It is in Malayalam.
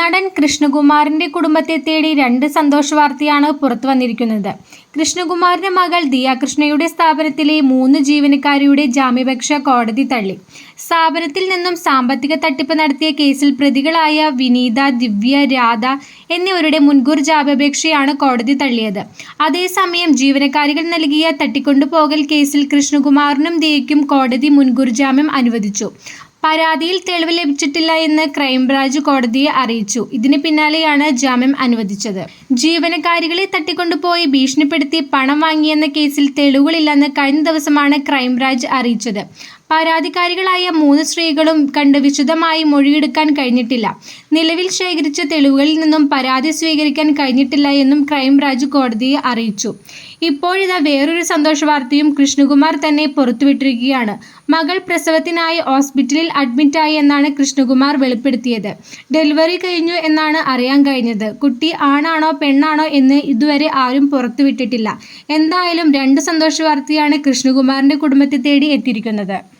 നടൻ കൃഷ്ണകുമാറിന്റെ കുടുംബത്തെ തേടി രണ്ട് സന്തോഷ വാർത്തയാണ് പുറത്തു വന്നിരിക്കുന്നത്. കൃഷ്ണകുമാറിന്റെ മകൾ ദിയ കൃഷ്ണയുടെ സ്ഥാപനത്തിലെ മൂന്ന് ജീവനക്കാരിയുടെ ജാമ്യപേക്ഷ കോടതി തള്ളി. സ്ഥാപനത്തിൽ നിന്നും സാമ്പത്തിക തട്ടിപ്പ് നടത്തിയ കേസിൽ പ്രതികളായ വിനീത ദിവ്യ രാധ എന്നിവരുടെ മുൻകൂർ ജാമ്യാപേക്ഷയാണ് കോടതി തള്ളിയത്. അതേസമയം ജീവനക്കാരികൾ നൽകിയ തട്ടിക്കൊണ്ടുപോകൽ കേസിൽ കൃഷ്ണകുമാറിനും ദിയയ്ക്കും കോടതി മുൻകൂർ ജാമ്യം അനുവദിച്ചു. പരാതിയിൽ തെളിവ് ലഭിച്ചിട്ടില്ല എന്ന് ക്രൈംബ്രാഞ്ച് കോടതിയെ അറിയിച്ചു. ഇതിന് പിന്നാലെയാണ് ജാമ്യം അനുവദിച്ചത്. ജീവനക്കാരികളെ തട്ടിക്കൊണ്ടുപോയി ഭീഷണിപ്പെടുത്തി പണം വാങ്ങിയെന്ന കേസിൽ തെളിവുകളില്ലെന്ന് കഴിഞ്ഞ ദിവസമാണ് ക്രൈംബ്രാഞ്ച് അറിയിച്ചത്. പരാതിക്കാരികളായ മൂന്ന് സ്ത്രീകളും കണ്ട് വിശദമായി മൊഴിയെടുക്കാൻ കഴിഞ്ഞിട്ടില്ല. നിലവിൽ ശേഖരിച്ച തെളിവുകളിൽ നിന്നും പരാതി സ്വീകരിക്കാൻ കഴിഞ്ഞിട്ടില്ല എന്നും ക്രൈംബ്രാഞ്ച് കോടതിയെ അറിയിച്ചു. ഇപ്പോഴിതാ വേറൊരു സന്തോഷ വാർത്തയും കൃഷ്ണകുമാർ തന്നെ പുറത്തുവിട്ടിരിക്കുകയാണ്. മകൾ പ്രസവത്തിനായി ഹോസ്പിറ്റലിൽ അഡ്മിറ്റായി എന്നാണ് കൃഷ്ണകുമാർ വെളിപ്പെടുത്തിയത്. ഡെലിവറി കഴിഞ്ഞു എന്നാണ് അറിയാൻ കഴിഞ്ഞത്. കുട്ടി ആണാണോ പെണ്ണാണോ എന്ന് ഇതുവരെ ആരും പുറത്തുവിട്ടിട്ടില്ല. എന്തായാലും രണ്ട് സന്തോഷ വാർത്തയാണ് കൃഷ്ണകുമാറിന്റെ കുടുംബത്തെ തേടി എത്തിയിരിക്കുന്നത്.